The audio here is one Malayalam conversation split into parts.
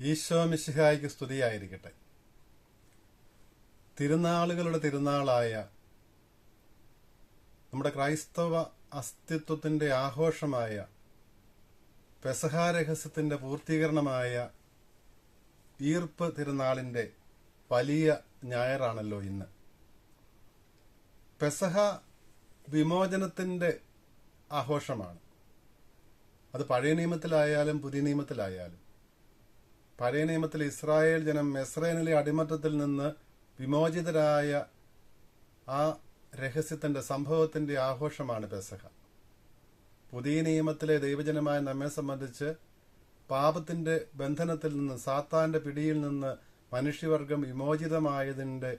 ഈശോ മിശിഹായിക്ക് സ്തുതിയായിരിക്കട്ടെ. തിരുനാളുകളുടെ തിരുനാളായ നമ്മുടെ ക്രൈസ്തവ അസ്തിത്വത്തിന്റെ ആഘോഷമായ പെസഹാരഹസ്യത്തിന്റെ പൂർത്തീകരണമായ ഈർപ്പ് തിരുനാളിന്റെ വലിയ ഞായറാണല്ലോ ഇന്ന്. പെസഹ വിമോചനത്തിന്റെ ആഘോഷമാണ്. അത് പഴയ നിയമത്തിലായാലും പുതിയ നിയമത്തിലായാലും പഴയ നിയമത്തിൽ ഇസ്രായേൽ ജനം മെസ്രൈനിലെ അടിമത്തത്തിൽ നിന്ന് വിമോചിതരായ ആ രഹസ്യത്തിന്റെ സംഭവത്തിന്റെ ആഘോഷമാണ് പെസഹ. പുതിയ നിയമത്തിലെ ദൈവജനമായ നമ്മെ സംബന്ധിച്ച് പാപത്തിന്റെ ബന്ധനത്തിൽ നിന്ന് സാത്താന്റെ പിടിയിൽ നിന്ന് മനുഷ്യവർഗം വിമോചിതമായതിന്റെ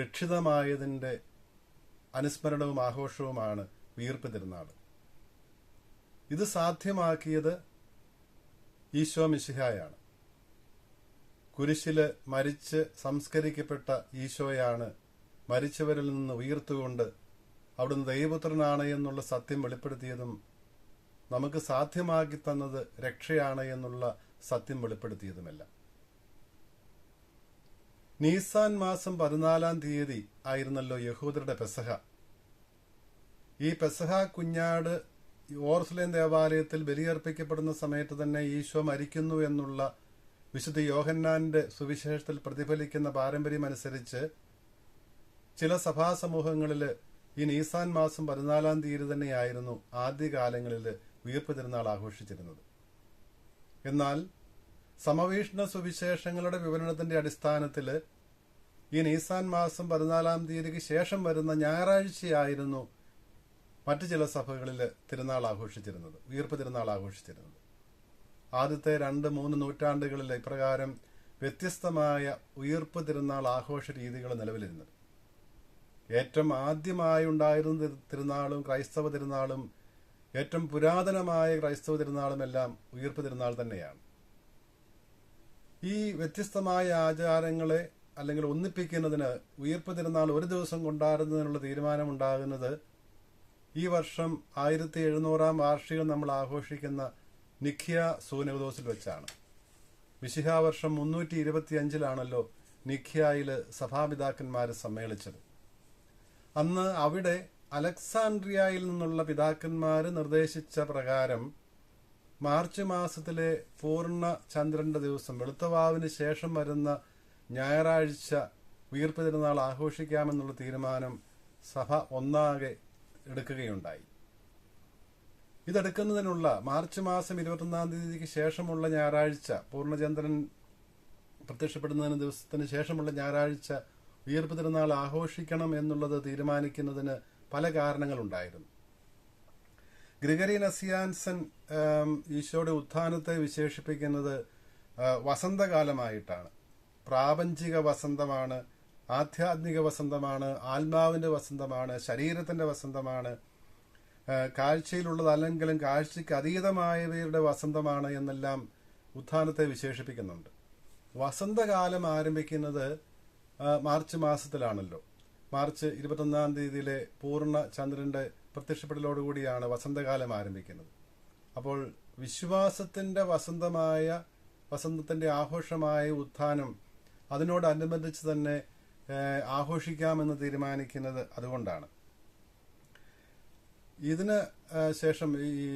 രക്ഷിതമായതിന്റെ അനുസ്മരണവും ആഘോഷവുമാണ് വീർപ്പ് തിരുനാൾ. ഇത് സാധ്യമാക്കിയത് ഈശോ മിശിഹായാണ്. കുരിശിൽ മരിച്ച് സംസ്കരിക്കപ്പെട്ട ഈശോയാണ് മരിച്ചവരിൽ നിന്ന് ഉയർത്തുകൊണ്ട് അവിടുന്ന് ദൈവപുത്രനാണ് എന്നുള്ള സത്യം വെളിപ്പെടുത്തിയതും നമുക്ക് സാധ്യമാക്കി തന്നത് രക്ഷയാണ് എന്നുള്ള സത്യം വെളിപ്പെടുത്തിയതുമല്ല. നീസാൻ മാസം പതിനാലാം തീയതി ആയിരുന്നല്ലോ യഹൂദരുടെ പെസഹ. ഈ പെസഹ കുഞ്ഞാട് ഓർസ്ലേം ദേവാലയത്തിൽ ബലിയർപ്പിക്കപ്പെടുന്ന സമയത്ത് തന്നെ ഈശോ മരിക്കുന്നു എന്നുള്ള വിശുദ്ധ യോഹന്നാന്റെ സുവിശേഷത്തിൽ പ്രതിഫലിക്കുന്ന പാരമ്പര്യമനുസരിച്ച് ചില സഭാ സഭാസമൂഹങ്ങളിൽ ഈ നീസാൻ മാസം പതിനാലാം തീയതി തന്നെയായിരുന്നു ആദ്യകാലങ്ങളിൽ ഉയർപ്പ് തിരുനാൾ ആഘോഷിച്ചിരുന്നത്. എന്നാൽ സമവീക്ഷണ സുവിശേഷങ്ങളുടെ വിവരണത്തിന്റെ അടിസ്ഥാനത്തിൽ ഈ നീസാൻ മാസം പതിനാലാം തീയതിക്ക് ശേഷം വരുന്ന ഞായറാഴ്ചയായിരുന്നു മറ്റു ചില സഭകളിൽ തിരുനാൾ ആഘോഷിച്ചിരുന്നത് ഉയർപ്പ് തിരുനാൾ ആഘോഷിച്ചിരുന്നത്. ആദ്യത്തെ രണ്ട് മൂന്ന് നൂറ്റാണ്ടുകളിൽ ഇപ്രകാരം വ്യത്യസ്തമായ ഉയർപ്പ് തിരുനാൾ ആഘോഷ രീതികൾ നിലവിലിരുന്നത്. ഏറ്റവും ആദ്യമായി ഉണ്ടായിരുന്ന തിരുനാളും ക്രൈസ്തവ തിരുനാളും ഏറ്റവും പുരാതനമായ ക്രൈസ്തവ തിരുനാളും എല്ലാം ഉയർപ്പ് തിരുനാൾ തന്നെയാണ്. ഈ വ്യത്യസ്തമായ ആചാരങ്ങളെ അല്ലെങ്കിൽ ഒന്നിപ്പിക്കുന്നതിന് ഉയർപ്പ് തിരുനാൾ ഒരു ദിവസം കൊണ്ടാടുന്നതിനുള്ള തീരുമാനമുണ്ടാകുന്നത് ഈ വർഷം ആയിരത്തി എഴുന്നൂറാം വാർഷികം നമ്മൾ ആഘോഷിക്കുന്ന നിഖ്യ സൂനകദോസിൽ വെച്ചാണ്. മിശിഹാവർഷം വർഷം മുന്നൂറ്റി ഇരുപത്തി അഞ്ചിലാണല്ലോ നിഖ്യയിൽ സഭാപിതാക്കന്മാർ സമ്മേളിച്ചത്. അന്ന് അവിടെ അലക്സാൻഡ്രിയയിൽ നിന്നുള്ള പിതാക്കന്മാർ നിർദ്ദേശിച്ച പ്രകാരം മാർച്ച് മാസത്തിലെ പൂർണ ചന്ദ്രന്റെ ദിവസം വെളുത്തവാവിന് ശേഷം വരുന്ന ഞായറാഴ്ച ഉയർപ്പ് തിരുനാൾ ആഘോഷിക്കാമെന്നുള്ള തീരുമാനം സഭ ഒന്നാകെ എടുക്കുകയുണ്ടായി. ഇതെടുക്കുന്നതിനുള്ള മാർച്ച് മാസം ഇരുപത്തൊന്നാം തീയതിക്ക് ശേഷമുള്ള ഞായറാഴ്ച പൂർണചന്ദ്രൻ പ്രത്യക്ഷപ്പെടുന്നതിന് ദിവസത്തിന് ശേഷമുള്ള ഞായറാഴ്ച ഉയർപ്പ് തിരുനാൾ ആഘോഷിക്കണം എന്നുള്ളത് തീരുമാനിക്കുന്നതിന് പല കാരണങ്ങളുണ്ടായിരുന്നു. ഗ്രിഗറി നസിയാൻസൻ ഈശോയുടെ ഉത്ഥാനത്തെ വിശേഷിപ്പിക്കുന്നത് വസന്തകാലമായിട്ടാണ്. പ്രാപഞ്ചിക വസന്തമാണ് ആധ്യാത്മിക വസന്തമാണ് ആത്മാവിന്റെ വസന്തമാണ് ശരീരത്തിന്റെ വസന്തമാണ് കാഴ്ചയിലുള്ളത് അല്ലെങ്കിലും കാഴ്ചയ്ക്ക് അതീതമായവയുടെ വസന്തമാണ് എന്നെല്ലാം ഉത്ഥാനത്തെ വിശേഷിപ്പിക്കുന്നുണ്ട്. വസന്തകാലം ആരംഭിക്കുന്നത് മാർച്ച് മാസത്തിലാണല്ലോ. മാർച്ച് ഇരുപത്തൊന്നാം തീയതിയിലെ പൂർണ ചന്ദ്രന്റെ പ്രത്യക്ഷപ്പെടലോടുകൂടിയാണ് വസന്തകാലം ആരംഭിക്കുന്നത്. അപ്പോൾ വിശ്വാസത്തിന്റെ വസന്തമായ വസന്തത്തിന്റെ ആഘോഷമായ ഉത്ഥാനം അതിനോടനുബന്ധിച്ച് തന്നെ ആഘോഷിക്കാമെന്ന് തീരുമാനിക്കുന്നത് അതുകൊണ്ടാണ്. ഇതിന് ശേഷം ഈ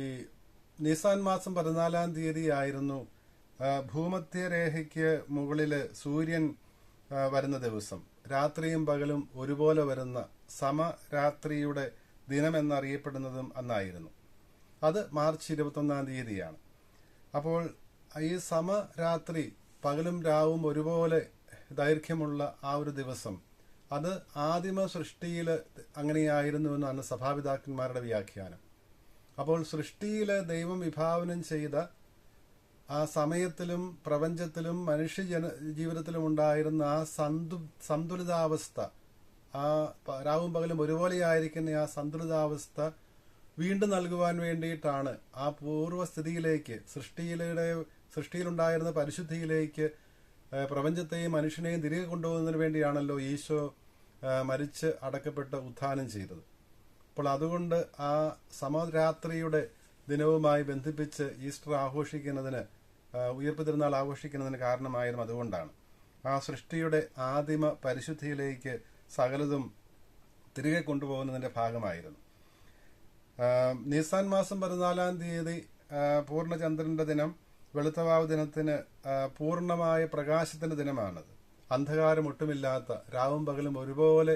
നിസാൻ മാസം പതിനാലാം തീയതി ആയിരുന്നു ഭൂമധ്യരേഖയ്ക്ക് മുകളിൽ സൂര്യൻ വരുന്ന ദിവസം. രാത്രിയും പകലും ഒരുപോലെ വരുന്ന സമരാത്രിയുടെ ദിനം എന്നറിയപ്പെടുന്നതും അന്നായിരുന്നു. അത് മാർച്ച് ഇരുപത്തൊന്നാം തീയതിയാണ്. അപ്പോൾ ഈ സമരാത്രി പകലും രാവും ഒരുപോലെ ദൈർഘ്യമുള്ള ആ ഒരു ദിവസം അത് ആദിമ സൃഷ്ടിയിൽ അങ്ങനെയായിരുന്നു എന്നാണ് സഭാപിതാക്കന്മാരുടെ വ്യാഖ്യാനം. അപ്പോൾ സൃഷ്ടിയിൽ ദൈവം വിഭാവനം ചെയ്ത ആ സമയത്തിലും പ്രപഞ്ചത്തിലും മനുഷ്യ ജന ജീവിതത്തിലും ഉണ്ടായിരുന്ന ആ സന്തു സന്തുലിതാവസ്ഥ ആ രാവും പകലും ഒരുപോലെയായിരിക്കുന്ന ആ സന്തുലിതാവസ്ഥ വീണ്ടും നൽകുവാൻ വേണ്ടിയിട്ടാണ് ആ പൂർവസ്ഥിതിയിലേക്ക് സൃഷ്ടിയിലെ സൃഷ്ടിയിലുണ്ടായിരുന്ന പരിശുദ്ധിയിലേക്ക് പ്രപഞ്ചത്തെയും മനുഷ്യനെയും തിരികെ കൊണ്ടുപോകുന്നതിന് വേണ്ടിയാണല്ലോ ഈശോ മരിച്ച് അടക്കപ്പെട്ട് ഉത്ഥാനം ചെയ്തത്. അപ്പോൾ അതുകൊണ്ട് ആ സമരാത്രിയുടെ ദിനവുമായി ബന്ധിപ്പിച്ച് ഈസ്റ്റർ ആഘോഷിക്കുന്നതിന് ഉയർപ്പ് തിരുനാൾ ആഘോഷിക്കുന്നതിന് കാരണമായതും അതുകൊണ്ടാണ്. ആ സൃഷ്ടിയുടെ ആദിമ പരിശുദ്ധിയിലേക്ക് സകലതും തിരികെ കൊണ്ടുപോകുന്നതിന്റെ ഭാഗമായിരുന്നു. നീസാൻ മാസം പതിനാലാം തീയതി പൂർണചന്ദ്രന്റെ ദിനം വെളുത്തവാവ് ദിനത്തിന് പൂർണമായ പ്രകാശത്തിന്റെ ദിനമാണത്. അന്ധകാരം ഒട്ടുമില്ലാത്ത രാവും പകലും ഒരുപോലെ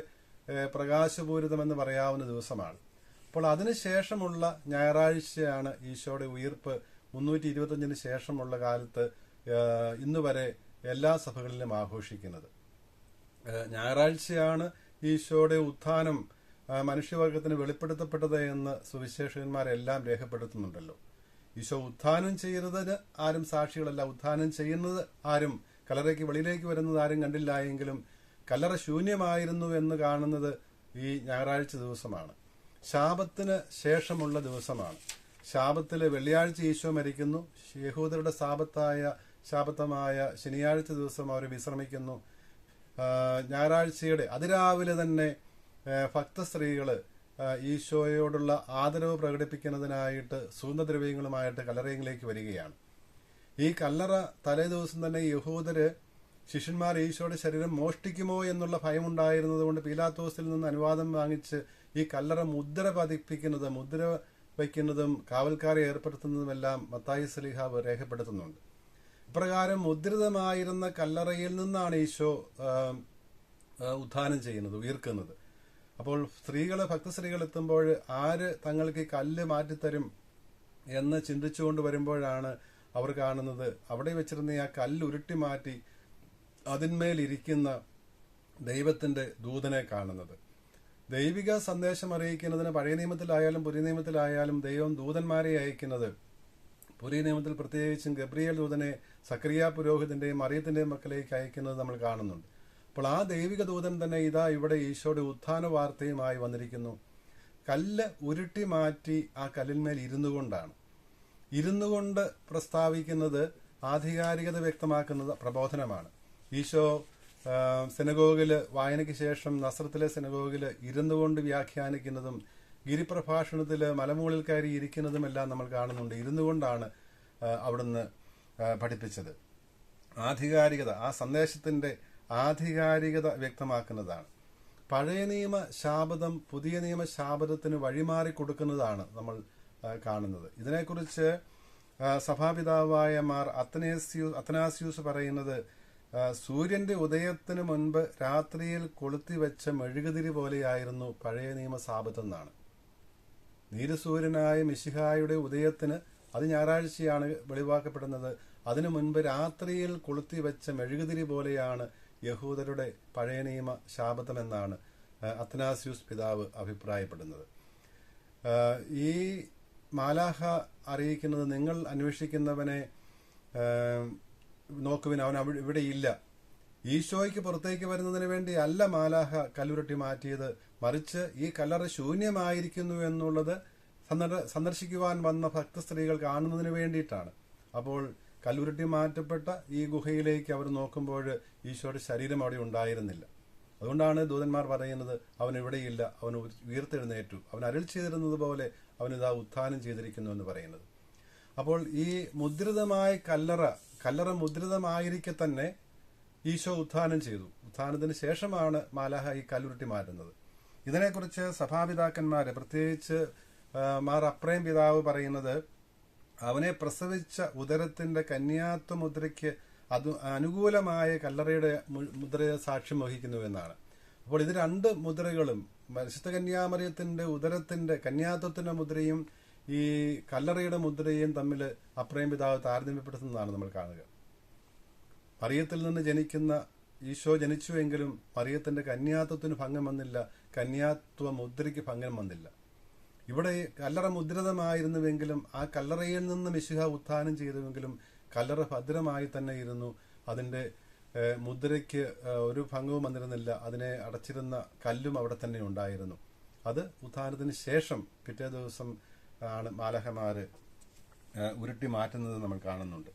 പ്രകാശപൂരിതമെന്ന് പറയാവുന്ന ദിവസമാണ്. അപ്പോൾ അതിനുശേഷമുള്ള ഞായറാഴ്ചയാണ് ഈശോയുടെ ഉയർപ്പ്. മുന്നൂറ്റി ഇരുപത്തിയഞ്ചിന് ശേഷമുള്ള കാലത്ത് ഇന്നുവരെ ഇന്ന് വരെ എല്ലാ സഭകളിലും ആഘോഷിക്കുന്നത്. ഞായറാഴ്ചയാണ് ഈശോയുടെ ഉത്ഥാനം മനുഷ്യവർഗത്തിന് വെളിപ്പെടുത്തപ്പെട്ടത് എന്ന് സുവിശേഷകന്മാരെല്ലാം രേഖപ്പെടുത്തുന്നുണ്ടല്ലോ. ഈശോ ഉത്ഥാനം ചെയ്യുന്നതിന് ആരും സാക്ഷികളല്ല. ഉത്ഥാനം ചെയ്യുന്നത് ആരും കലറയ്ക്ക് വെളിയിലേക്ക് വരുന്നത് ആരും കണ്ടില്ല എങ്കിലും കല്ലറ ശൂന്യമായിരുന്നു എന്ന് കാണുന്നത് ഈ ഞായറാഴ്ച ദിവസമാണ്. ശാപത്തിന് ശേഷമുള്ള ദിവസമാണ്. ശാപത്തിലെ വെള്ളിയാഴ്ച ഈശോ മരിക്കുന്നു. യഹൂദരുടെ ശാപത്തായ ശാപത്തമായ ശനിയാഴ്ച ദിവസം അവർ വിശ്രമിക്കുന്നു. ഞായറാഴ്ചയുടെ അതിരാവിലെ തന്നെ ഭക്ത സ്ത്രീകൾ ഈശോയോടുള്ള ആദരവ് പ്രകടിപ്പിക്കുന്നതിനായിട്ട് സുഗന്ധദ്രവ്യങ്ങളുമായിട്ട് കല്ലറയിലേക്ക് വരികയാണ്. ഈ കല്ലറ തലേ ദിവസം തന്നെ യഹൂദര് ശിഷ്യന്മാർ ഈശോയുടെ ശരീരം മോഷ്ടിക്കുമോ എന്നുള്ള ഭയമുണ്ടായിരുന്നത് കൊണ്ട് പീലാത്തോസിൽ നിന്ന് അനുവാദം വാങ്ങിച്ച് ഈ കല്ലറ മുദ്ര പതിപ്പിക്കുന്നത് മുദ്ര വയ്ക്കുന്നതും കാവൽക്കാരെ ഏർപ്പെടുത്തുന്നതുമെല്ലാം മത്തായി സലിഹാവ് രേഖപ്പെടുത്തുന്നുണ്ട്. ഇപ്രകാരം മുദ്രിതമായിരുന്ന കല്ലറയിൽ നിന്നാണ് ഈശോ ആ, ചെയ്യുന്നത് ഉയർക്കുന്നത്. അപ്പോൾ സ്ത്രീകൾ ഭക്തസ്ത്രീകൾ എത്തുമ്പോൾ ആര് തങ്ങൾക്ക് ഈ കല്ല് മാറ്റിത്തരും എന്ന് ചിന്തിച്ചുകൊണ്ട് വരുമ്പോഴാണ് അവർ കാണുന്നത്. അവിടെ വെച്ചിരുന്ന ആ കല്ല് ഉരുട്ടി മാറ്റി അതിന്മേലിരിക്കുന്ന ദൈവത്തിന്റെ ദൂതനെ കാണുന്നത്. ദൈവിക സന്ദേശം അറിയിക്കുന്നതിന് പഴയ നിയമത്തിലായാലും പുതിയ നിയമത്തിലായാലും ദൈവം ദൂതന്മാരെ അയക്കുന്നത് പുതിയ നിയമത്തിൽ പ്രത്യേകിച്ചും ഗബ്രിയേൽ ദൂതനെ സക്രിയ പുരോഹിതന്റെയും മറിയത്തിന്റെയും മക്കളിലേക്ക് അയക്കുന്നത് നമ്മൾ കാണുന്നുണ്ട്. അപ്പോൾ ആ ദൈവിക ദൂതൻ തന്നെ ഇതാ ഇവിടെ ഈശോയുടെ ഉത്ഥാന വാർത്തയുമായി വന്നിരിക്കുന്നു. കല്ല് ഉരുട്ടി മാറ്റി ആ കല്ലിന്മേൽ ഇരുന്നു കൊണ്ടാണ് ഇരുന്നു കൊണ്ട് പ്രസ്താവിക്കുന്നത് ആധികാരികത വ്യക്തമാക്കുന്ന പ്രബോധനമാണ്. ഈശോ സെനഗോഗിൽ വായനയ്ക്ക് ശേഷം നസ്രത്തിലെ സിനഗോഗിൽ ഇരുന്നു കൊണ്ട് വ്യാഖ്യാനിക്കുന്നതും ഗിരിപ്രഭാഷണത്തിൽ മലമുകളിൽ കയറി ഇരിക്കുന്നതുമെല്ലാം നമ്മൾ കാണുന്നുണ്ട്. ഇരുന്നു കൊണ്ടാണ് അവിടുന്ന് പഠിപ്പിച്ചത്. ആധികാരികത ആ സന്ദേശത്തിന്റെ ആധികാരികത വ്യക്തമാക്കുന്നതാണ്. പഴയ നിയമ ശാപതം പുതിയ നിയമ ശാപതത്തിന് വഴിമാറി കൊടുക്കുന്നതാണ് നമ്മൾ കാണുന്നത്. ഇതിനെക്കുറിച്ച് സഭാപിതാവായ മാർ അത്തനേസ്യൂ അത്തനാസ്യൂസ് പറയുന്നത് സൂര്യന്റെ ഉദയത്തിന് മുൻപ് രാത്രിയിൽ കൊളുത്തിവെച്ച മെഴുകുതിരി പോലെയായിരുന്നു പഴയ നിയമ സാപത്തെന്നാണ് നീരസൂര്യനായ മിശിഹായുടെ ഉദയത്തിന് അത് ഞായറാഴ്ചയാണ് വെളിവാക്കപ്പെടുന്നത്. അതിനു മുൻപ് രാത്രിയിൽ കൊളുത്തിവെച്ച മെഴുകുതിരി പോലെയാണ് യഹൂദരുടെ പഴയ നിയമ ശാപതമെന്നാണ് ആ, അത്തനാസ്യൂസ് പിതാവ് അഭിപ്രായപ്പെടുന്നത്. ഈ മാലാഹ അറിയിക്കുന്നത് നിങ്ങൾ അന്വേഷിക്കുന്നവനെ നോക്കുവിൻ. അവൻ ഇവിടെ ഇല്ല. ഈശോയ്ക്ക് പുറത്തേക്ക് വരുന്നതിന് വേണ്ടി അല്ല മാലാഹ കല്ലുരുട്ടി മാറ്റിയത്. മറിച്ച് ഈ കല്ലറ ശൂന്യമായിരിക്കുന്നു എന്നുള്ളത് സന്ദർ- സന്ദർശിക്കുവാൻ വന്ന ഭക്തസ്ത്രീകൾ കാണുന്നതിന് വേണ്ടിയിട്ടാണ്. അപ്പോൾ കല്ലുരുട്ടി മാറ്റപ്പെട്ട ഈ ഗുഹയിലേക്ക് അവർ നോക്കുമ്പോൾ ഈശോയുടെ ശരീരം അവിടെ ഉണ്ടായിരുന്നില്ല. അതുകൊണ്ടാണ് ദൂതന്മാർ പറയുന്നത് അവൻ ഇവിടെയില്ല അവൻ ഉയർത്തെഴുന്നേറ്റു. അവൻ അരുൾ ചെയ്തിരുന്നത് പോലെ അവനിത് ഉത്ഥാനം ചെയ്തിരിക്കുന്നു എന്ന് പറയുന്നത്. അപ്പോൾ ഈ മുദ്രിതമായ കല്ലറ കല്ലറ മുദ്രിതമായിരിക്കെ തന്നെ ഈശോ ഉത്ഥാനം ചെയ്തു. ഉത്ഥാനത്തിന് ശേഷമാണ് മാലാഹ ഈ കല്ലുരുട്ടി മാറ്റുന്നത്. ഇതിനെക്കുറിച്ച് സഭാപിതാക്കന്മാർ പ്രത്യേകിച്ച് മാർ അപ്രേം പിതാവ് പറയുന്നത് അവനെ പ്രസവിച്ച ഉദരത്തിന്റെ കന്യാത്വ മുദ്രയ്ക്ക് അത് അനുകൂലമായ കല്ലറയുടെ മുദ്രയെ സാക്ഷ്യം വഹിക്കുന്നു എന്നാണ്. അപ്പോൾ ഇത് രണ്ട് മുദ്രകളും പരിശുദ്ധ കന്യാമറിയത്തിന്റെ ഉദരത്തിന്റെ കന്യാത്വത്തിന്റെ മുദ്രയും ഈ കല്ലറയുടെ മുദ്രയും തമ്മിൽ അപ്രയം പിതാവ് താരതമ്യപ്പെടുത്തുന്നതാണ് നമ്മൾ കാണുക. മറിയത്തിൽ നിന്ന് ജനിക്കുന്ന ഈശോ ജനിച്ചുവെങ്കിലും മറിയത്തിന്റെ കന്യാത്വത്തിന് ഭംഗം വന്നില്ല കന്യാത്വ മുദ്രയ്ക്ക് ഭംഗം വന്നില്ല. ഇവിടെ കല്ലറ മുദ്രിതമായിരുന്നുവെങ്കിലും ആ കല്ലറയിൽ നിന്ന് മിശിഹ ഉത്ഥാനം ചെയ്തുവെങ്കിലും കല്ലറ ഭദ്രമായി തന്നെ ഇരുന്നു. അതിന്റെ മുദ്രയ്ക്ക് ഒരു ഭംഗവും വന്നിരുന്നില്ല. അതിനെ അടച്ചിരുന്ന കല്ലും അവിടെ തന്നെ ഉണ്ടായിരുന്നു. അത് ഉത്ഥാനത്തിന് ശേഷം പിറ്റേ ദിവസം ആണ് മാലഹമാര് ഉരുട്ടി മാറ്റുന്നത് നമ്മൾ കാണുന്നുണ്ട്.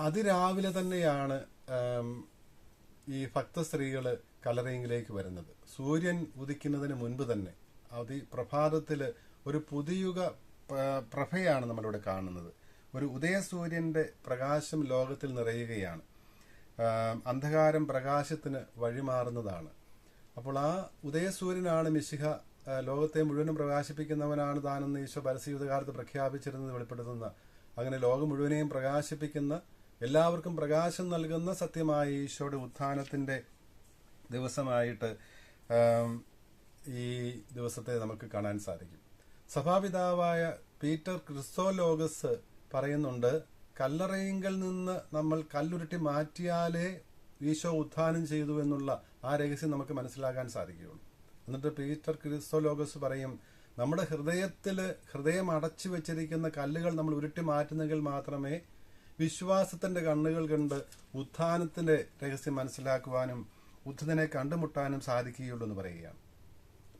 അതിരാവിലെ തന്നെയാണ് ഈ ഭക്ത സ്ത്രീകൾ കലറയിലേക്ക് വരുന്നത്. സൂര്യൻ ഉദിക്കുന്നതിന് മുൻപ് തന്നെ അതി പ്രഭാതത്തിൽ ഒരു പുതിയുഗ പ്രഭയാണ് നമ്മളിവിടെ കാണുന്നത്. ഒരു ഉദയസൂര്യന്റെ പ്രകാശം ലോകത്തിൽ നിറയുകയാണ്. അന്ധകാരം പ്രകാശത്തിന് വഴിമാറുന്നതാണ്. അപ്പോൾ ആ ഉദയസൂര്യനാണ് മിശിഹ ലോകത്തെ മുഴുവനും പ്രകാശിപ്പിക്കുന്നവനാണ് താനെന്ന് ഈശോ പരസ്യുതകാലത്ത് പ്രഖ്യാപിച്ചിരുന്നത് വെളിപ്പെടുത്തുന്ന അങ്ങനെ ലോകം മുഴുവനെയും പ്രകാശിപ്പിക്കുന്ന എല്ലാവർക്കും പ്രകാശം നൽകുന്ന സത്യമായ ഈശോയുടെ ഉത്ഥാനത്തിന്റെ ദിവസമായിട്ട് ഈ ദിവസത്തെ നമുക്ക് കാണാൻ സാധിക്കും. സഭാപിതാവായ പീറ്റർ ക്രിസ്തോലോഗസ് പറയുന്നുണ്ട് കല്ലറയിങ്കൽ നിന്ന് നമ്മൾ കല്ലുരുട്ടി മാറ്റിയാലേ ഈശോ ഉത്ഥാനം ചെയ്തു എന്നുള്ള ആ രഹസ്യം നമുക്ക് മനസ്സിലാക്കാൻ സാധിക്കുകയുള്ളൂ. എന്നിട്ട് പീറ്റർ ക്രിസ്തോലോഗസ് പറയും നമ്മുടെ ഹൃദയത്തിൽ ഹൃദയം അടച്ചു വെച്ചിരിക്കുന്ന കല്ലുകൾ നമ്മൾ ഉരുട്ടി മാറ്റുന്നെങ്കിൽ മാത്രമേ വിശ്വാസത്തിന്റെ കണ്ണുകൾ കണ്ട് ഉത്ഥാനത്തിന്റെ രഹസ്യം മനസ്സിലാക്കുവാനും ഉദ്ധനെ കണ്ടുമുട്ടാനും സാധിക്കുകയുള്ളൂ എന്ന് പറയുകയാണ്.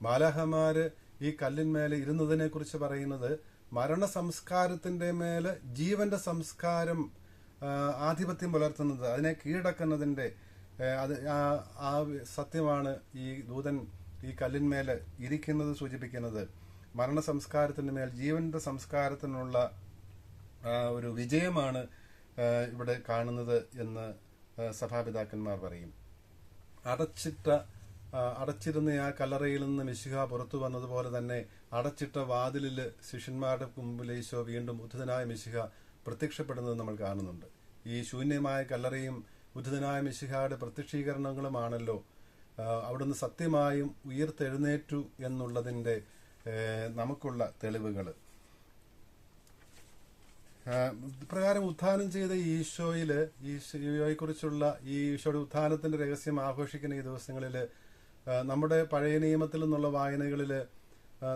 മാലാഹമാര് ഈ കല്ലിന്മേലെ ഇരുന്നതിനെ കുറിച്ച് പറയുന്നത് മരണ സംസ്കാരത്തിന്റെ മേൽ ജീവന്റെ സംസ്കാരം ആധിപത്യം പുലർത്തുന്നത് അതിനെ കീഴടക്കുന്നതിന്റെ അത് ആ- സത്യമാണ് ഈ ദൂതൻ ഈ കല്ലിന്മേൽ ഇരിക്കുന്നത് സൂചിപ്പിക്കുന്നത്. മരണ സംസ്കാരത്തിന്റെ മേൽ ജീവന്റെ സംസ്കാരത്തിനുള്ള ഒരു വിജയമാണ് ഇവിടെ കാണുന്നത് എന്ന് സഭാപിതാക്കന്മാർ പറയും. അടച്ചിട്ട അടച്ചിരുന്ന ആ കല്ലറയിൽ നിന്ന് മിശിഹ പുറത്തു വന്നതുപോലെ തന്നെ അടച്ചിട്ട വാതിലിൽ ശിഷ്യന്മാരുടെ മുമ്പിൽ ഈശോ വീണ്ടും ഉദ്ധിതനായ മിശിഹ പ്രത്യക്ഷപ്പെടുന്നത് നമ്മൾ കാണുന്നുണ്ട്. ഈ ശൂന്യമായ കല്ലറയും ഉദ്ധിതനായ മിശിഹയുടെ പ്രത്യക്ഷീകരണങ്ങളുമാണല്ലോ അവിടുന്ന് സത്യമായും ഉയർത്തെഴുന്നേറ്റു എന്നുള്ളതിന്റെ നമുക്കുള്ള തെളിവുകൾ. ഇപ്രകാരം ഉത്ഥാനം ചെയ്ത ഈശോയിൽ ഈശോയെക്കുറിച്ചുള്ള ഈ ഈശോയുടെ ഉത്ഥാനത്തിന്റെ രഹസ്യം ആഘോഷിക്കുന്ന ഈ ദിവസങ്ങളിൽ ആ, നമ്മുടെ പഴയ നിയമത്തിൽ നിന്നുള്ള വായനകളിൽ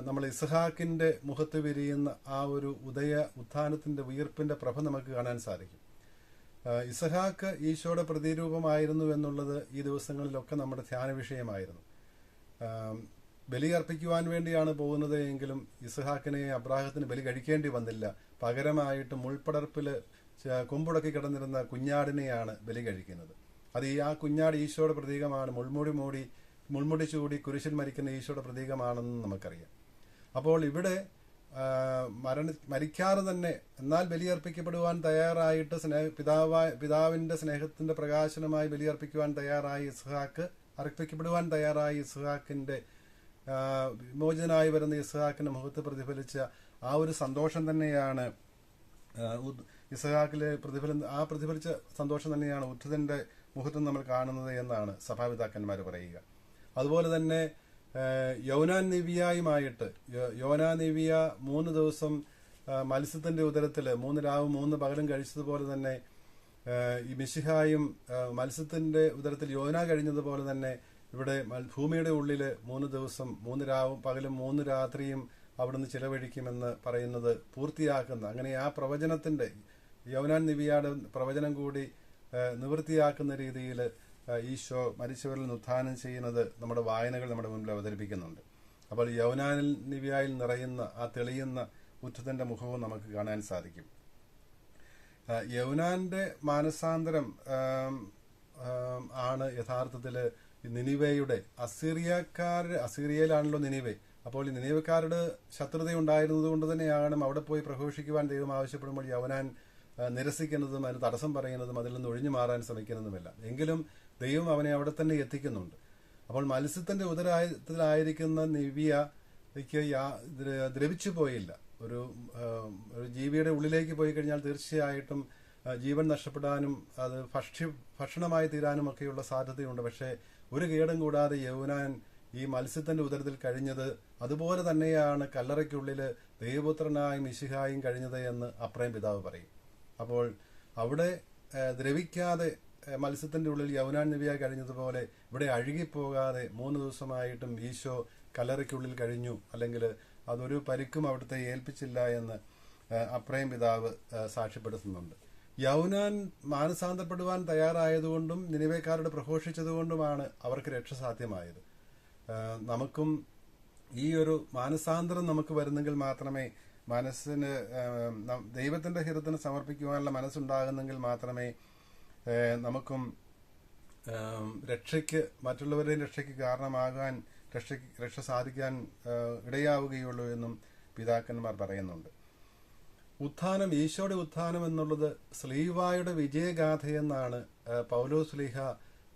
നമ്മൾ ഇസ്ഹാക്കിന്റെ മുഖത്ത് വിരിയുന്ന ആ ഒരു ഉദയ ഉത്ഥാനത്തിന്റെ ഉയർപ്പിന്റെ പ്രഭ നമുക്ക് കാണാൻ സാധിക്കും. ഇസഹാക്ക് ഈശോയുടെ പ്രതിരൂപമായിരുന്നു എന്നുള്ളത് ഈ ദിവസങ്ങളിലൊക്കെ നമ്മുടെ ധ്യാന വിഷയമായിരുന്നു. ബലി അർപ്പിക്കുവാൻ വേണ്ടിയാണ് പോകുന്നത് എങ്കിലും ഇസഹാക്കിനെ അബ്രാഹത്തിന് ബലി കഴിക്കേണ്ടി വന്നില്ല. പകരമായിട്ട് മുൾപ്പടർപ്പിൽ കൊമ്പുടക്കി കിടന്നിരുന്ന കുഞ്ഞാടിനെയാണ് ബലി കഴിക്കുന്നത്. അത് ഈ ആ കുഞ്ഞാട് ഈശോയുടെ പ്രതീകമാണ്. മുൾമൂടി മൂടി മുൾമുടി ചൂടി കുരിശിൽ മരിക്കുന്ന ഈശോയുടെ പ്രതീകമാണെന്ന് നമുക്കറിയാം. അപ്പോൾ ഇവിടെ മരണ മരിക്കാതെ തന്നെ എന്നാൽ ബലിയർപ്പിക്കപ്പെടുവാൻ തയ്യാറായിട്ട് സ്നേഹ പിതാവായ പിതാവിന്റെ സ്നേഹത്തിന്റെ പ്രകാശനമായി ബലിയർപ്പിക്കുവാൻ തയ്യാറായ ഇസ്ഹാക്ക് അർപ്പിക്കപ്പെടുവാൻ തയ്യാറായ ഇസ്ഹാക്കിന്റെ വിമോചനായി വരുന്ന ഇസ്ഹാക്കിന്റെ മുഖത്ത് പ്രതിഫലിച്ച ആ ഒരു സന്തോഷം തന്നെയാണ് ഇസ്ഹാക്കിലെ പ്രതിഫലം ആ പ്രതിഫലിച്ച സന്തോഷം തന്നെയാണ് ഉദ്ധതന്റെ മുഖത്തും നമ്മൾ കാണുന്നത് എന്നാണ് സഭാപിതാക്കന്മാർ പറയുക. അതുപോലെ തന്നെ യോനാ നിവിയായുമായിട്ട് യോനാ നിവിയ മൂന്ന് ദിവസം മത്സ്യത്തിന്റെ ഉദരത്തിൽ മൂന്ന് രാവും മൂന്ന് പകലും കഴിച്ചതുപോലെ തന്നെ ഈ മിശിഹായും മത്സ്യത്തിന്റെ ഉദരത്തിൽ യോന കഴിഞ്ഞതുപോലെ തന്നെ ഇവിടെ ഭൂമിയുടെ ഉള്ളിൽ മൂന്ന് ദിവസം മൂന്ന് രാവും പകലും മൂന്ന് രാത്രിയും അവിടുന്ന് ചിലവഴിക്കുമെന്ന് പറയുന്നത് പൂർത്തിയാക്കുന്ന അങ്ങനെ ആ പ്രവചനത്തിന്റെ യൗനാൻ നിവിയാട് പ്രവചനം കൂടി നിവൃത്തിയാക്കുന്ന രീതിയിൽ ഈശോ മരിച്ചവരിൽ ഉത്ഥാനം ചെയ്യുന്നത് നമ്മുടെ വായനകൾ നമ്മുടെ മുമ്പിൽ അവതരിപ്പിക്കുന്നുണ്ട്. അപ്പോൾ യൗനാനിൽ നിവ്യായിൽ നിറയുന്ന ആ തെളിയുന്ന ബുദ്ധത്തിന്റെ മുഖവും നമുക്ക് കാണാൻ സാധിക്കും. യൗനാന്റെ മാനസാന്തരം ആണ് യഥാർത്ഥത്തിൽ നിനിവയുടെ അസീറിയക്കാർ അസീറിയയിലാണല്ലോ നിനിവെ. അപ്പോൾ ഈ നിനിവക്കാരുടെ ശത്രുത ഉണ്ടായിരുന്നത് കൊണ്ട് തന്നെയാണ് അവിടെ പോയി പ്രഘോഷിക്കുവാൻ ദൈവം ആവശ്യപ്പെടുമ്പോൾ യൗനാൻ നിരസിക്കുന്നതും അതിന് തടസ്സം പറയുന്നതും അതിൽ നിന്ന് ഒഴിഞ്ഞു മാറാൻ ശ്രമിക്കുന്നതുമില്ല. എങ്കിലും ദൈവം അവനെ അവിടെ തന്നെ എത്തിക്കുന്നുണ്ട്. അപ്പോൾ മത്സ്യത്തിന്റെ ഉദരായത്തിലായിരിക്കുന്ന യാ- ദ്ര- ദ്രവിച്ചു പോയില്ല. ഒരു ഒരു ജീവിയുടെ ഉള്ളിലേക്ക് പോയി കഴിഞ്ഞാൽ തീർച്ചയായിട്ടും ജീവൻ നഷ്ടപ്പെടാനും അത് ഭക്ഷ്യ ഭക്ഷണമായി തീരാനും ഒക്കെയുള്ള സാധ്യതയുണ്ട്. പക്ഷേ ഒരു കേടും കൂടാതെ യൗനാൻ ഈ മത്സ്യത്തിന്റെ ഉദരത്തിൽ കഴിഞ്ഞത് അതുപോലെ തന്നെയാണ് കല്ലറയ്ക്കുള്ളിൽ ദൈവപുത്രനായും മിശിഹായും കഴിഞ്ഞത് എന്ന് അപ്രയം പിതാവ് പറയും. അപ്പോൾ അവിടെ ദ്രവിക്കാതെ മത്സ്യത്തിന്റെ ഉള്ളിൽ യൗനാൻ നബിയായി കഴിഞ്ഞതുപോലെ ഇവിടെ അഴുകിപ്പോകാതെ മൂന്ന് ദിവസമായിട്ടും ഈശോ കല്ലറയ്ക്കുള്ളിൽ കഴിഞ്ഞു. അല്ലെങ്കിൽ അതൊരു പരിക്കും അവിടുത്തെ ഏൽപ്പിച്ചില്ല എന്ന് അപ്രയം പിതാവ് സാക്ഷ്യപ്പെടുത്തുന്നുണ്ട്. യൗനാൻ മാനസാന്തപ്പെടുവാൻ തയ്യാറായതുകൊണ്ടും നിലവേക്കാരുടെ പ്രഘോഷിച്ചതുകൊണ്ടുമാണ് അവർക്ക് രക്ഷ സാധ്യമായത്. നമുക്കും ഈ ഒരു മാനസാന്തരം നമുക്ക് വരുന്നെങ്കിൽ മാത്രമേ മനസ്സിന് ദൈവത്തിന്റെ ഹിതത്തിന് സമർപ്പിക്കുവാനുള്ള മനസ്സുണ്ടാകുന്നെങ്കിൽ മാത്രമേ നമുക്കും രക്ഷയ്ക്ക് മറ്റുള്ളവരുടെയും രക്ഷയ്ക്ക് കാരണമാകാൻ രക്ഷ രക്ഷ സാധിക്കാൻ ഇടയാവുകയുള്ളൂ എന്നും പിതാക്കന്മാർ പറയുന്നുണ്ട്. ഉത്ഥാനം ഈശോയുടെ ഉത്ഥാനം എന്നുള്ളത് സ്ലീവായുടെ വിജയഗാഥയെന്നാണ് പൗലോ സ്ലീഹ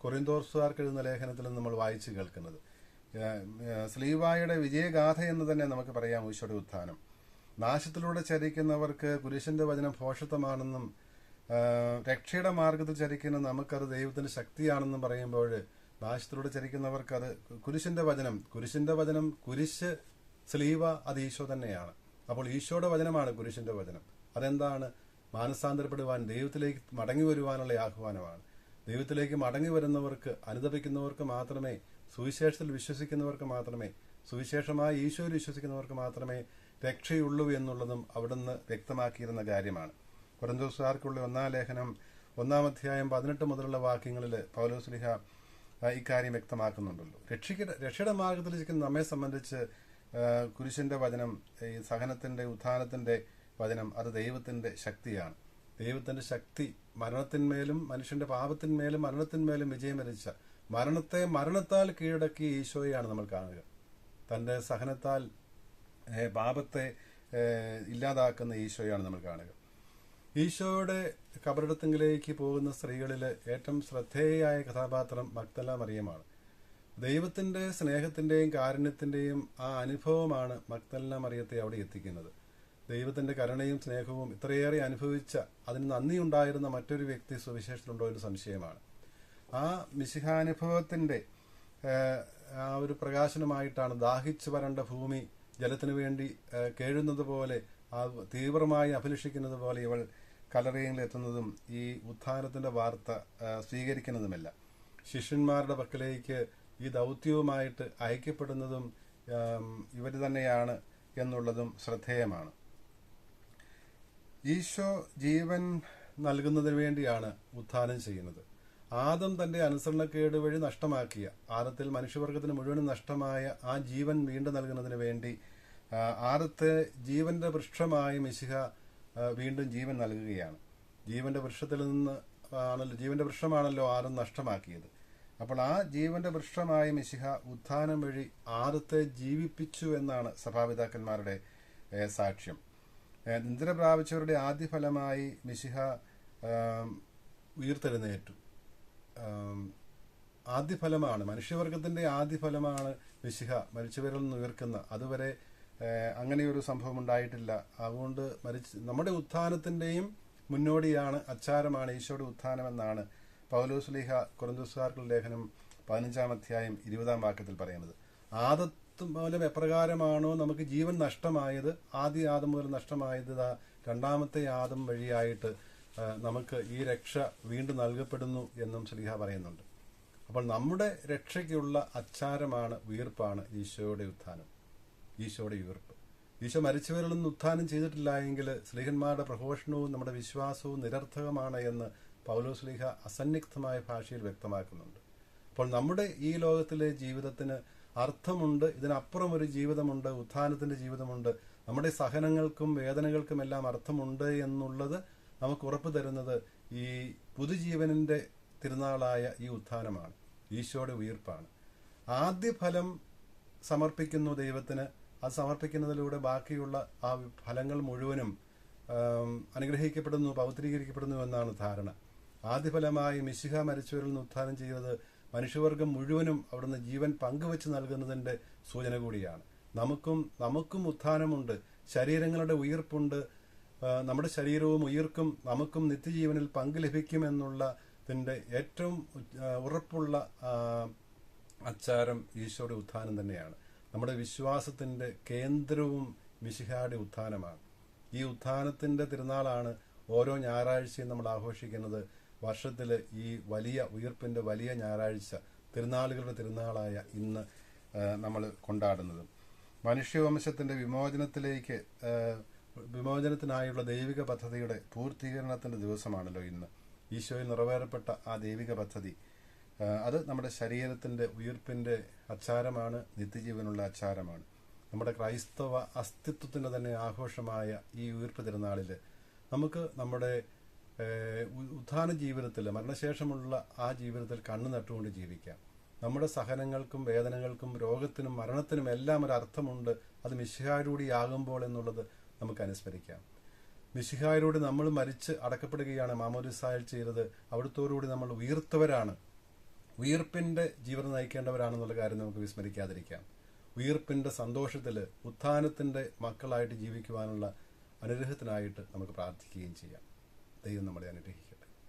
കൊറിന്തോർസുകാർക്ക് എഴുതുന്ന ലേഖനത്തിൽ നമ്മൾ വായിച്ചു കേൾക്കുന്നത്. സ്ലീവായുടെ വിജയഗാഥ എന്ന് തന്നെ നമുക്ക് പറയാം ഈശോയുടെ ഉത്ഥാനം. നാശത്തിലൂടെ ചരിക്കുന്നവർക്ക് കുരിശന്റെ വചനം ഭോഷത്വമാണെന്നും രക്ഷയുടെ മാർഗത്തിൽ ചരിക്കുന്ന നമുക്കത് ദൈവത്തിന്റെ ശക്തിയാണെന്ന് പറയുമ്പോൾ നാശത്തിലൂടെ ചരിക്കുന്നവർക്ക് അത് കുരിശിന്റെ വചനം കുരിശിന്റെ വചനം കുരിശ് സ്ലീവ അത് ഈശോ തന്നെയാണ്. അപ്പോൾ ഈശോയുടെ വചനമാണ് കുരിശിന്റെ വചനം. അതെന്താണ്? മാനസാന്തരപ്പെടുവാൻ ദൈവത്തിലേക്ക് മടങ്ങി വരുവാനുള്ള ആഹ്വാനമാണ്. ദൈവത്തിലേക്ക് മടങ്ങി വരുന്നവർക്ക് അനുദപിക്കുന്നവർക്ക് മാത്രമേ സുവിശേഷത്തിൽ വിശ്വസിക്കുന്നവർക്ക് മാത്രമേ സുവിശേഷമായ ഈശോയിൽ വിശ്വസിക്കുന്നവർക്ക് മാത്രമേ രക്ഷയുള്ളൂ എന്നുള്ളതും അവിടുന്ന് വ്യക്തമാക്കിയിരുന്ന കാര്യമാണ്. കൊരന്തോസുകാർക്കുള്ള ഒന്നാം ലേഖനം ഒന്നാം അധ്യായം പതിനെട്ട് മുതലുള്ള വാക്യങ്ങളിൽ പൗലോസ്ലിഹ ഇക്കാര്യം വ്യക്തമാക്കുന്നുണ്ടല്ലോ. രക്ഷിക്ക രക്ഷയുടെ മാർഗത്തിൽ ഇരിക്കുന്ന നമ്മെ സംബന്ധിച്ച് കുരിശിന്റെ വചനം ഈ സഹനത്തിന്റെ ഉത്ഥാനത്തിന്റെ വചനം അത് ദൈവത്തിന്റെ ശക്തിയാണ്. ദൈവത്തിന്റെ ശക്തി മരണത്തിന്മേലും മനുഷ്യന്റെ പാപത്തിന്മേലും മരണത്തിന്മേലും വിജയം വരിച്ച മരണത്തെ മരണത്താൽ കീഴടക്കിയ ഈശോയാണ് നമ്മൾ കാണുക. തന്റെ സഹനത്താൽ പാപത്തെ ഇല്ലാതാക്കുന്ന ഈശോയാണ് നമ്മൾ കാണുക. ഈശോയുടെ കബറിടത്തിങ്കിലേക്ക് പോകുന്ന സ്ത്രീകളിൽ ഏറ്റവും ശ്രദ്ധേയയായ കഥാപാത്രം മക്തല മറിയമാണ്. ദൈവത്തിന്റെ സ്നേഹത്തിന്റെയും കാരുണ്യത്തിന്റെയും ആ അനുഭവമാണ് മക്തല മറിയത്തെ അവിടെ എത്തിക്കുന്നത്. ദൈവത്തിന്റെ കരുണയും സ്നേഹവും ഇത്രയേറെ അനുഭവിച്ച അതിന് നന്ദിയുണ്ടായിരുന്ന മറ്റൊരു വ്യക്തി സുവിശേഷത്തിലുണ്ടോ എന്ന് സംശയമാണ്. ആ മിശിഹാനുഭവത്തിന്റെ ആ ഒരു പ്രകാശനമായിട്ടാണ് ദാഹിച്ചു വരണ്ട ഭൂമി ജലത്തിനു വേണ്ടി കേഴുന്നത് പോലെ തീവ്രമായി അഭിലഷിക്കുന്നത് പോലെ ഇവൾ കലറയിൽ എത്തുന്നതും ഈ ഉത്ഥാനത്തിന്റെ വാർത്ത സ്വീകരിക്കുന്നതുമല്ല. ശിഷ്യന്മാരുടെ പക്കലേക്ക് ഈ ദൗത്യവുമായിട്ട് അയക്കപ്പെടുന്നതും ഇവർ തന്നെയാണ് എന്നുള്ളതും ശ്രദ്ധേയമാണ്. ഈശോ ജീവൻ നൽകുന്നതിന് വേണ്ടിയാണ് ഉത്ഥാനം ചെയ്യുന്നത്. ആദം തന്റെ അനുസരണക്കേട് വഴി നഷ്ടമാക്കിയ ആദത്തിൽ മനുഷ്യവർഗത്തിന് മുഴുവനും നഷ്ടമായ ആ ജീവൻ വീണ്ടും നൽകുന്നതിന് വേണ്ടി ആദത്തെ ജീവന്റെ വൃക്ഷമായി മിശിഹ വീണ്ടും ജീവൻ നൽകുകയാണ്. ജീവന്റെ വൃക്ഷത്തിൽ നിന്ന് ആണല്ലോ ജീവന്റെ വൃക്ഷമാണല്ലോ ആരും നഷ്ടമാക്കിയത്. അപ്പോൾ ആ ജീവന്റെ വൃക്ഷമായ മിശിഹ ഉത്ഥാനം വഴി ആദത്തെ ജീവിപ്പിച്ചു എന്നാണ് സഭാപിതാക്കന്മാരുടെ സാക്ഷ്യം. നിദ്ര പ്രാപിച്ചവരുടെ ആദ്യ ഫലമായി മിശിഹ ഉയർത്തെഴുന്നേറ്റു. ആദ്യ ഫലമാണ് മനുഷ്യവർഗത്തിന്റെ ആദ്യ ഫലമാണ് മിശിഹ മരിച്ചവരിൽ നിന്ന് ഉയർക്കുന്ന. അതുവരെ അങ്ങനെയൊരു സംഭവം ഉണ്ടായിട്ടില്ല അതുകൊണ്ട് മരിച്ച് നമ്മുടെ ഉത്ഥാനത്തിന്റെയും മുന്നോടിയാണ് അച്ചാരമാണ് ഈശോയുടെ ഉത്ഥാനം എന്നാണ് പൗലോസ്ലിഹ കുറന്തോസുകാർക്കുള്ള ലേഖനം പതിനഞ്ചാം അധ്യായം ഇരുപതാം വാക്യത്തിൽ പറയുന്നത്. ആദത്ത് മൂലം എപ്രകാരമാണോ നമുക്ക് ജീവൻ നഷ്ടമായത്? ആദ്യ ആദം മുതൽ നഷ്ടമായത് രണ്ടാമത്തെ ആദം വഴിയായിട്ട് നമുക്ക് ഈ രക്ഷ വീണ്ടും നൽകപ്പെടുന്നു എന്നും സ്ലിഹ പറയുന്നുണ്ട്. അപ്പോൾ നമ്മുടെ രക്ഷയ്ക്കുള്ള അച്ചാരമാണ് വീർപ്പാണ് ഈശോയുടെ ഉത്ഥാനം. ഈശോയുടെ ഉയർപ്പ് ഈശോ മരിച്ചവരിൽ നിന്ന് ഉത്ഥാനം ചെയ്തിട്ടില്ല എങ്കിൽ സ്ലീഹന്മാരുടെ പ്രഘോഷണവും നമ്മുടെ വിശ്വാസവും നിരർത്ഥകമാണ് എന്ന് പൗലോ സ്ലീഹ അസന്നിഗ്ധമായ ഭാഷയിൽ വ്യക്തമാക്കുന്നുണ്ട്. അപ്പോൾ നമ്മുടെ ഈ ലോകത്തിലെ ജീവിതത്തിന് അർത്ഥമുണ്ട് ഇതിനപ്പുറം ഒരു ജീവിതമുണ്ട് ഉത്ഥാനത്തിന്റെ ജീവിതമുണ്ട്. നമ്മുടെ സഹനങ്ങൾക്കും വേദനകൾക്കും എല്ലാം അർത്ഥമുണ്ട് എന്നുള്ളത് നമുക്ക് ഉറപ്പ് തരുന്നത് ഈ പുതുജീവനിന്റെ തിരുനാളായ ഈ ഉത്ഥാനമാണ്. ഈശോയുടെ ഉയർപ്പാണ്. ആദ്യ ഫലം സമർപ്പിക്കുന്നു ദൈവത്തിന് അത് സമർപ്പിക്കുന്നതിലൂടെ ബാക്കിയുള്ള ആ ഫലങ്ങൾ മുഴുവനും അനുഗ്രഹിക്കപ്പെടുന്നു പൗത്രീകരിക്കപ്പെടുന്നു എന്നാണ് ധാരണ. ആദ്യഫലമായി മിശിഹ മരിച്ചവരിൽ നിന്ന് ഉത്ഥാനം ചെയ്യുന്നത് മനുഷ്യവർഗം മുഴുവനും അവിടുന്ന് ജീവൻ പങ്കുവെച്ച് നൽകുന്നതിന്റെ സൂചന കൂടിയാണ്. നമുക്കും നമുക്കും ഉത്ഥാനമുണ്ട്. ശരീരങ്ങളുടെ ഉയർപ്പുണ്ട്. നമ്മുടെ ശരീരവും ഉയർക്കും നമുക്കും നിത്യജീവനിൽ പങ്ക് ലഭിക്കുമെന്നുള്ളതിന്റെ ഏറ്റവും ഉറപ്പുള്ള അച്ചാരം ഈശോയുടെ ഉത്ഥാനം തന്നെയാണ്. നമ്മുടെ വിശ്വാസത്തിന്റെ കേന്ദ്രവും മിശിഹായുടെ ഉത്ഥാനമാണ്. ഈ ഉത്ഥാനത്തിന്റെ തിരുനാളാണ് ഓരോ ഞായറാഴ്ചയും നമ്മൾ ആഘോഷിക്കുന്നത്. വർഷത്തിൽ ഈ വലിയ ഉയർപ്പിന്റെ വലിയ ഞായറാഴ്ച തിരുനാളുകളുടെ തിരുനാളായ ഇന്ന് നമ്മൾ കൊണ്ടാടുന്നത്. മനുഷ്യവംശത്തിന്റെ വിമോചനത്തിലേക്ക് വിമോചനത്തിനായുള്ള ദൈവിക പദ്ധതിയുടെ പൂർത്തീകരണത്തിന്റെ ദിവസമാണല്ലോ ഇന്ന്. ഈശോയിൽ നിറവേറപ്പെട്ട ആ ദൈവിക പദ്ധതി. അത് നമ്മുടെ ശരീരത്തിന്റെ ഉയർപ്പിന്റെ അച്ചാരമാണ് നിത്യജീവനുള്ള അച്ചാരമാണ്. നമ്മുടെ ക്രൈസ്തവ അസ്തിത്വത്തിന്റെ തന്നെ ആഘോഷമായ ഈ ഉയർപ്പ് തിരുനാളിൽ നമുക്ക് നമ്മുടെ ഉത്ഥാന ജീവിതത്തിൽ മരണശേഷമുള്ള ആ ജീവിതത്തിൽ കണ്ണു നട്ടുകൊണ്ട് ജീവിക്കാം. നമ്മുടെ സഹനങ്ങൾക്കും വേദനകൾക്കും രോഗത്തിനും മരണത്തിനും എല്ലാം ഒരു അർത്ഥമുണ്ട്. അത് മിശിഹാരൂടിയാകുമ്പോൾ എന്നുള്ളത് നമുക്ക് അനുസ്മരിക്കാം. മിശിഹായിലൂടെ നമ്മൾ മരിച്ച് അടക്കപ്പെടുകയാണ് മാമോദിസായിൽ ചെയ്തത്. അവിടുത്തോടുകൂടി നമ്മൾ ഉയർത്തവരാണ്. ഉയർപ്പിന്റെ ജീവിതം നയിക്കേണ്ടവരാണെന്നുള്ള കാര്യം നമുക്ക് വിസ്മരിക്കാതിരിക്കാം. ഉയർപ്പിന്റെ സന്തോഷത്തിൽ ഉത്ഥാനത്തിന്റെ മക്കളായിട്ട് ജീവിക്കുവാനുള്ള അനുഗ്രഹത്തിനായിട്ട് നമുക്ക് പ്രാർത്ഥിക്കുകയും ചെയ്യാം. ദൈവം നമ്മളെ അനുഗ്രഹിക്കും